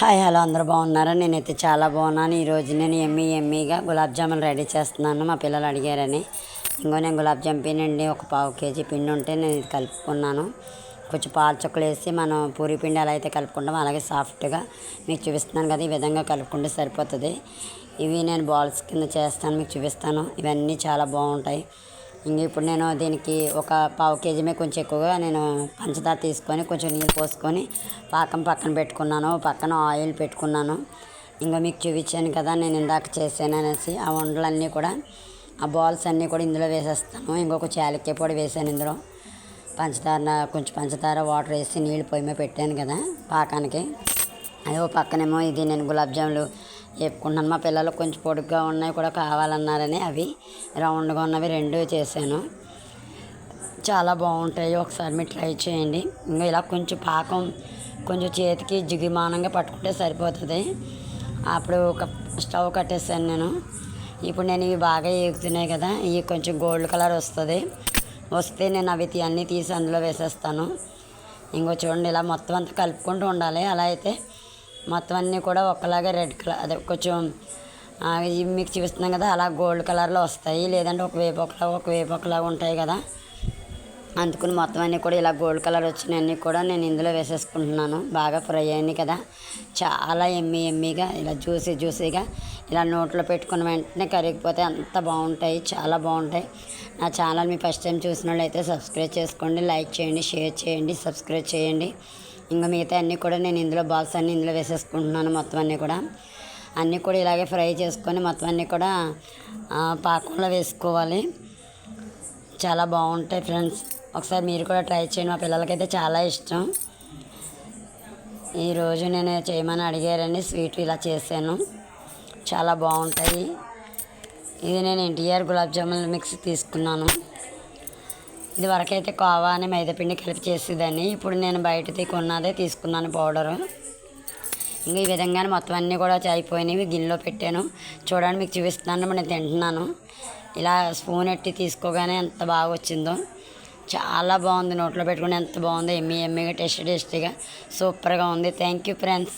Hi hello అందరూ బాగున్నారా? నేనైతే చాలా బాగున్నాను. ఈరోజు నేను ఎమ్మి ఎమ్మిగా గులాబ్ జామున్ రెడీ చేస్తున్నాను. మా పిల్లలు అడిగారని. ఇంకో నేను గులాబ్ జామ్ పిండి ఒక పావు కేజీ పిండి ఉంటే నేను ఇది కలుపుకున్నాను. కొంచెం పాలు చుక్కలు వేసి మనం పూరి పిండి ఎలా అయితే కలుపుకుంటామో అలాగే సాఫ్ట్గా మీకు చూపిస్తున్నాను కదా ఈ విధంగా కలుపుకుంటే సరిపోతుంది. ఇవి నేను బాల్స్ కింద చేస్తాను మీకు చూపిస్తాను. ఇవన్నీ చాలా బాగుంటాయి. ఇంక ఇప్పుడు నేను దీనికి ఒక పావు కేజీ మీద కొంచెం ఎక్కువగా నేను పంచదార తీసుకొని కొంచెం నీళ్ళు పోసుకొని పాకం పక్కన పెట్టుకున్నాను. పక్కన ఆయిల్ పెట్టుకున్నాను. ఇంకా మీకు చూపించాను కదా నేను ఇందాక చేశాను అనేసి ఆ వండలన్నీ కూడా ఆ బాల్స్ అన్నీ కూడా ఇందులో వేసేస్తాను. ఇంకొక చాలక్య పొడి వేసాను ఇందులో. పంచదార కొంచెం పంచదార వాటర్ వేసి నీళ్ళు పొయ్యి మీద పెట్టాను కదా పాకానికి. అదే ఓ పక్కనేమో ఇది నేను గులాబ్ జాములు చెప్పుకున్నాను మా పిల్లలు కొంచెం పొడుగ్గా ఉన్నాయి కూడా కావాలన్నారని అవి రౌండ్గా ఉన్నవి రెండు చేశాను. చాలా బాగుంటాయి. ఒకసారి మీరు ట్రై చేయండి. ఇంకా ఇలా కొంచెం పాకం కొంచెం చేతికి జిగిమానంగా పట్టుకుంటే సరిపోతుంది. అప్పుడు ఒక స్టవ్ కట్టేసాను నేను. ఇప్పుడు నేను ఇవి బాగా ఎగుతున్నాయి కదా ఇవి కొంచెం గోల్డ్ కలర్ వస్తుంది. వస్తే నేను అవి అన్నీ తీసి అందులో వేసేస్తాను. ఇంకో చూడండి ఇలా మొత్తం అంతా కలుపుకుంటూ ఉండాలి. అలా అయితే మొత్తం అన్నీ కూడా ఒకలాగే రెడ్ కలర్ అదే కొంచెం ఇవి మీకు చూపిస్తున్నాం కదా అలా గోల్డ్ కలర్లో వస్తాయి. లేదంటే ఒక వేపు ఒకలాగా ఒక వేపు ఒకలాగా ఉంటాయి కదా. అందుకుని మొత్తం అన్నీ కూడా ఇలా గోల్డ్ కలర్ వచ్చినవన్నీ కూడా నేను ఇందులో వేసేసుకుంటున్నాను. బాగా ఫ్రై అయినాయి కదా. చాలా ఎమ్మి ఎమ్మిగా ఇలా జ్యూసీ జ్యూసీగా ఇలా నోట్లో పెట్టుకున్న వెంటనే కరిగిపోతే అంత బాగుంటాయి చాలా బాగుంటాయి. నా ఛానల్ మీ ఫస్ట్ టైం చూసిన వాళ్ళు అయితే సబ్స్క్రైబ్ చేసుకోండి లైక్ చేయండి షేర్ చేయండి సబ్స్క్రైబ్ చేయండి. ఇంకా మిగతా అన్నీ కూడా నేను ఇందులో బాల్స్ అన్నీ ఇందులో వేసేసుకుంటున్నాను మొత్తం అన్నీ కూడా. అన్నీ కూడా ఇలాగే ఫ్రై చేసుకొని మొత్తం అన్నీ కూడా పాకంలో వేసుకోవాలి. చాలా బాగుంటాయి ఫ్రెండ్స్. ఒకసారి మీరు కూడా ట్రై చేయండి. మా పిల్లలకైతే చాలా ఇష్టం. ఈరోజు నేను చేయమని అడిగారని స్వీట్ ఇలా చేశాను. చాలా బాగుంటాయి. ఇది నేను ఎన్టీఆర్ గులాబ్ జామున్ మిక్స్ తీసుకున్నాను. ఇది వరకైతే కోవా అని మైదాపిండి కలిపి చేసేదాన్ని. ఇప్పుడు నేను బయటది కొన్నదే తీసుకున్నాను పౌడరు. ఇంకా ఈ విధంగానే మొత్తం అన్నీ కూడా అయిపోయినవి గిన్నెలో పెట్టాను. చూడండి మీకు చూపిస్తున్నాను. నేను తింటున్నాను. ఇలా స్పూన్ ఎట్టి తీసుకోగానే ఎంత బాగా వచ్చిందో. చాలా బాగుంది నోట్లో పెట్టుకుని. ఎంత బాగుందో. ఎమ్మి ఎమ్మిగా టేస్టీ టేస్టీగా. సూపర్గా ఉంది. Thank you friends